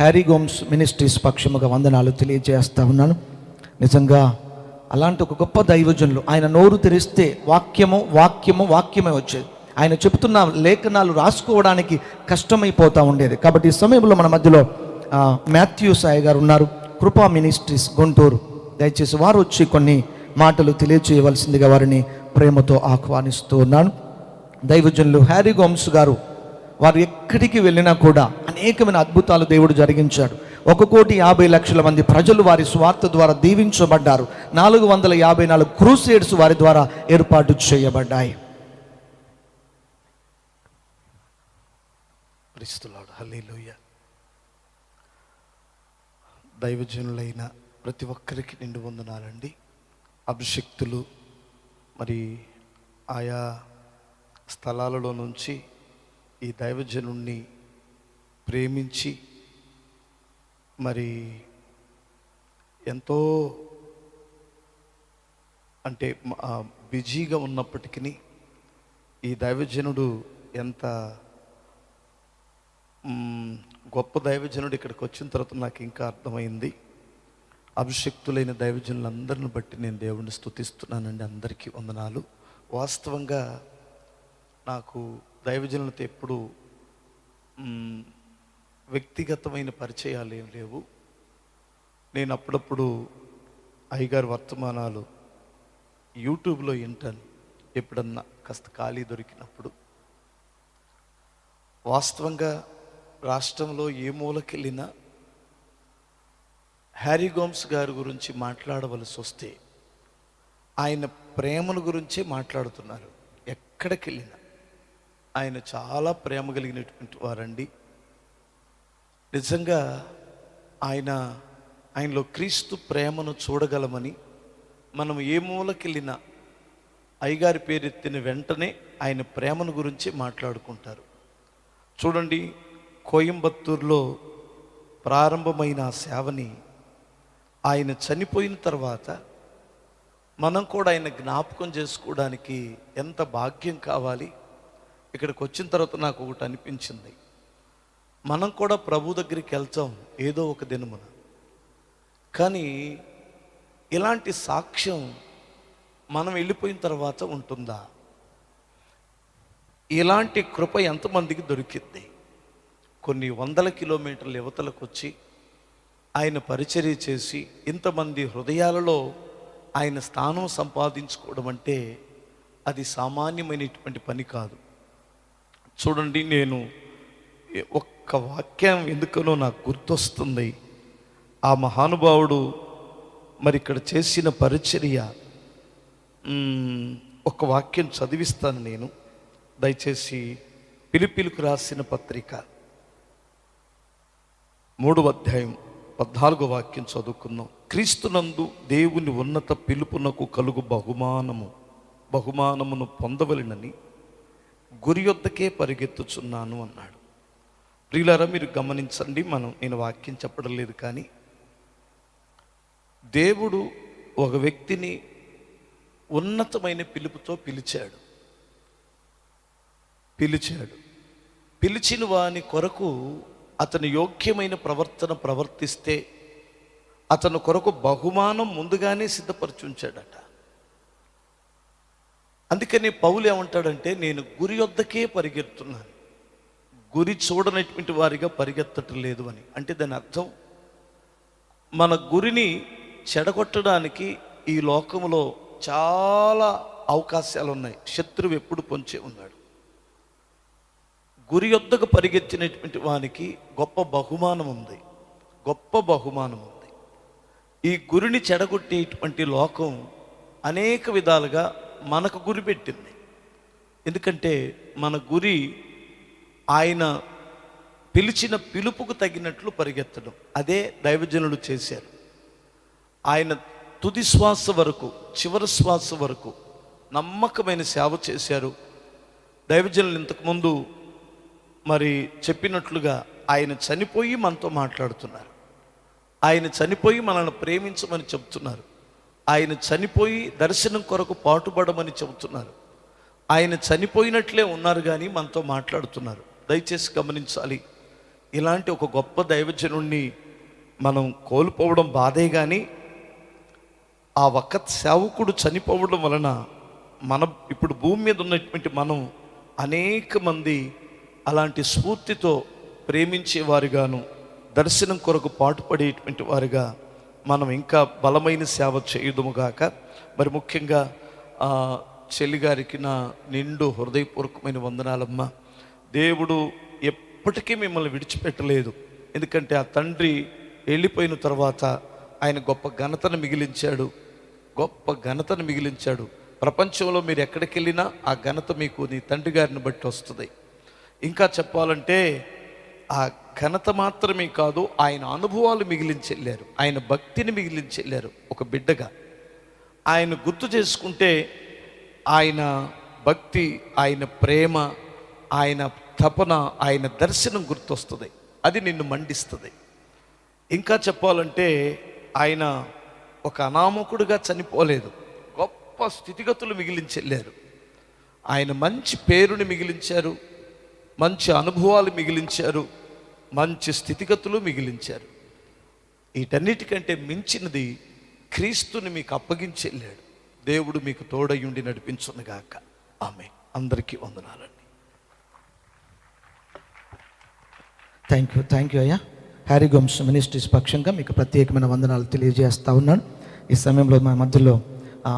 Harry Gomes ministries పక్షముగా వందనాలు తెలియజేస్తా ఉన్నాను. నిజంగా అలాంటి ఒక గొప్ప దైవజనులు ఆయన నోరు తెరిస్తే వాక్యము వాక్యము వాక్యమే వచ్చేది. ఆయన చెబుతున్న లేఖనాలు రాసుకోవడానికి కష్టమైపోతూ ఉండేది. కాబట్టి ఈ సమయంలో మన మధ్యలో మాథ్యూ సాయి గారు ఉన్నారు. కృపా మినిస్ట్రీస్ గుంటూరు. దయచేసి వారు వచ్చి కొన్ని మాటలు తెలియచేయవలసిందిగా వారిని ప్రేమతో ఆహ్వానిస్తూ ఉన్నాను. దైవజనులు హ్యారీ గోమ్స్ గారు వారు ఎక్కడికి వెళ్ళినా కూడా అనేకమైన అద్భుతాలు దేవుడు జరిగించాడు. ఒక కోటి యాభై లక్షల మంది ప్రజలు వారి స్వార్థ ద్వారా దీవించబడ్డారు. నాలుగు వందల యాభై నాలుగు క్రూసేడ్స్ వారి ద్వారా ఏర్పాటు చేయబడ్డాయి. దైవజనులైన ప్రతి ఒక్కరికి నిండు వందనాలండి. అభిషక్తులు మరి ఆయా స్థలాలలో నుంచి ఈ దైవజనుణ్ణి ప్రేమించి మరి ఎంతో అంటే బిజీగా ఉన్నప్పటికీ ఈ దైవజనుడు ఎంత గొప్ప దైవజనుడు ఇక్కడికి వచ్చిన తర్వాత నాకు ఇంకా అర్థమైంది. అభిషక్తులైన దైవజనులందరిని బట్టి నేను దేవుణ్ణి స్థుతిస్తున్నానండి అందరికీ వందనాలు. వాస్తవంగా నాకు దైవజనులతో ఎప్పుడు వ్యక్తిగతమైన పరిచయాలు ఏం లేవు. నేను అప్పుడప్పుడు అయ్యగారి వర్తమానాలు యూట్యూబ్లో వింటాను. ఎప్పుడన్నా కాస్త ఖాళీ దొరికినప్పుడు. వాస్తవంగా రాష్ట్రంలో ఏ మూలకెళ్ళినా హ్యారీ గోమ్స్ గారి గురించి మాట్లాడవలసి వస్తే ఆయన ప్రేమను గురించే మాట్లాడుతున్నారు. ఎక్కడికి వెళ్ళినా ఆయన చాలా ప్రేమ కలిగినటువంటి వారండి. నిజంగా ఆయన ఆయనలో క్రీస్తు ప్రేమను చూడగలమని మనం ఏ మూలకెళ్ళినా అయ్యగారి పేరెత్తిన వెంటనే ఆయన ప్రేమను గురించి మాట్లాడుకుంటారు. చూడండి కోయంబత్తూరులో ప్రారంభమైన ఆ సేవని ఆయన చనిపోయిన తర్వాత మనం కూడా ఆయన జ్ఞాపకం చేసుకోవడానికి ఎంత భాగ్యం కావాలి? ఇక్కడికి వచ్చిన తర్వాత నాకు ఒకటి అనిపించింది. మనం కూడా ప్రభు దగ్గరికి వెళ్తాం ఏదో ఒక దినమున. కానీ ఇలాంటి సాక్ష్యం మనం వెళ్ళిపోయిన తర్వాత ఉంటుందా? ఇలాంటి కృప ఎంతమందికి దొరికింది కొన్ని వందల కిలోమీటర్ల యువతలకు వచ్చి ఆయన పరిచర్య చేసి ఇంతమంది హృదయాలలో ఆయన స్థానం సంపాదించుకోవడం అంటే అది సామాన్యమైనటువంటి పని కాదు. చూడండి నేను ఒక్క వాక్యం ఎందుకనో నాకు గుర్తొస్తుంది. ఆ మహానుభావుడు మరి ఇక్కడ చేసిన పరిచర్య ఒక వాక్యం చదివిస్తాను నేను. దయచేసి పిలిపిలుకు రాసిన పత్రిక మూడవ అధ్యాయం పద్నాలుగో వాక్యం చదువుకుందాం. క్రీస్తునందు దేవుని ఉన్నత పిలుపునకు కలుగు బహుమానము బహుమానమును పొందవలనని గురి యొద్దకే పరిగెత్తుచున్నాను అన్నాడు. ప్రియులారా మీరు గమనించండి మనం నేను వాక్యం చెప్పడం లేదు కానీ దేవుడు ఒక వ్యక్తిని ఉన్నతమైన పిలుపుతో పిలిచాడు. పిలిచాడు. పిలిచిన వాని కొరకు అతని యోగ్యమైన ప్రవర్తన ప్రవర్తిస్తే అతని కొరకు బహుమానం ముందుగానే సిద్ధపరచుంచాడట అందుకని పౌలు ఏమంటాడంటే నేను గురి వద్దకే పరిగెత్తున్నాను. గురి చూడనటువంటి వారిగా పరిగెత్తటం లేదు అని. అంటే దాని అర్థం మన గురిని చెడగొట్టడానికి ఈ లోకంలో చాలా అవకాశాలు ఉన్నాయి శత్రువు ఎప్పుడు పొంచే ఉన్నాడు. గురి యొద్దకు పరిగెత్తినటువంటి వానికి గొప్ప బహుమానం ఉంది. గొప్ప బహుమానం ఉంది. ఈ గురిని చెడగొట్టేటువంటి లోకం అనేక విధాలుగా మనకు గురి పెట్టింది. ఎందుకంటే మన గురి ఆయన పిలిచిన పిలుపుకు తగినట్లు పరిగెత్తడం. అదే దైవజనులు చేశారు. ఆయన తుది శ్వాస వరకు చివరి శ్వాస వరకు నమ్మకమైన సేవ చేశారు. దైవజనులు ఇంతకుముందు మరి చెప్పినట్లుగా ఆయన చనిపోయి మనతో మాట్లాడుతున్నారు. ఆయన చనిపోయి మనల్ని ప్రేమించమని చెబుతున్నారు ఆయన చనిపోయి దర్శనం కొరకు పాటుపడమని చెబుతున్నారు. ఆయన చనిపోయినట్లే ఉన్నారు కానీ మనతో మాట్లాడుతున్నారు. దయచేసి గమనించాలి. ఇలాంటి ఒక గొప్ప దైవజనుణ్ణి మనం కోల్పోవడం బాధే కానీ ఆ ఒక్క సేవకుడు చనిపోవడం వలన మన ఇప్పుడు భూమి మీద ఉన్నటువంటి మనం అనేక మంది అలాంటి స్ఫూర్తితో ప్రేమించేవారుగాను దర్శనం కొరకు పాటుపడేటువంటి వారుగా మనం ఇంకా బలమైన సేవ చేయుదుముగాక మరి ముఖ్యంగా ఆ, చెల్లిగారికి నా నిండు హృదయపూర్వకమైన వందనాలమ్మ. దేవుడు ఎప్పటికీ మిమ్మల్ని విడిచిపెట్టలేదు. ఎందుకంటే ఆ తండ్రి వెళ్ళిపోయిన తర్వాత ఆయన గొప్ప ఘనతను మిగిలించాడు. గొప్ప ఘనతను మిగిలించాడు. ప్రపంచంలో మీరు ఎక్కడికి వెళ్ళినా ఆ ఘనత మీకు నీ తండ్రి గారిని బట్టి వస్తుంది. ఇంకా చెప్పాలంటే ఆ ఘనత మాత్రమే కాదు ఆయన అనుభవాలు మిగిలించెళ్ళారు. ఆయన భక్తిని మిగిలించెళ్ళారు ఒక బిడ్డగా. ఆయన గుర్తు చేసుకుంటే ఆయన భక్తి ఆయన ప్రేమ ఆయన తపన ఆయన దర్శనం గుర్తొస్తుంది. అది నిన్ను మండిస్తుంది. ఇంకా చెప్పాలంటే ఆయన ఒక అనామకుడుగా చనిపోలేదు. గొప్ప స్థితిగతులు మిగిలించెళ్ళారు. ఆయన మంచి పేరుని మిగిలించారు. మంచి అనుభవాలు మిగిలించారు మంచి స్థితిగతులు మిగిలించారు. వీటన్నిటికంటే మించినది క్రీస్తుని మీకు అప్పగించి వెళ్ళాడు దేవుడు మీకు తోడయుండి నడిపించునుగాక ఆమె అందరికీ వందనాలండి. థ్యాంక్ యూ థ్యాంక్ యూ అయ్యా. హ్యారీ గోమ్స్ మినిస్ట్రీస్ పక్షంగా మీకు ప్రత్యేకమైన వందనాలు తెలియజేస్తా ఉన్నాను. ఈ సమయంలో మా మధ్యలో ఆ,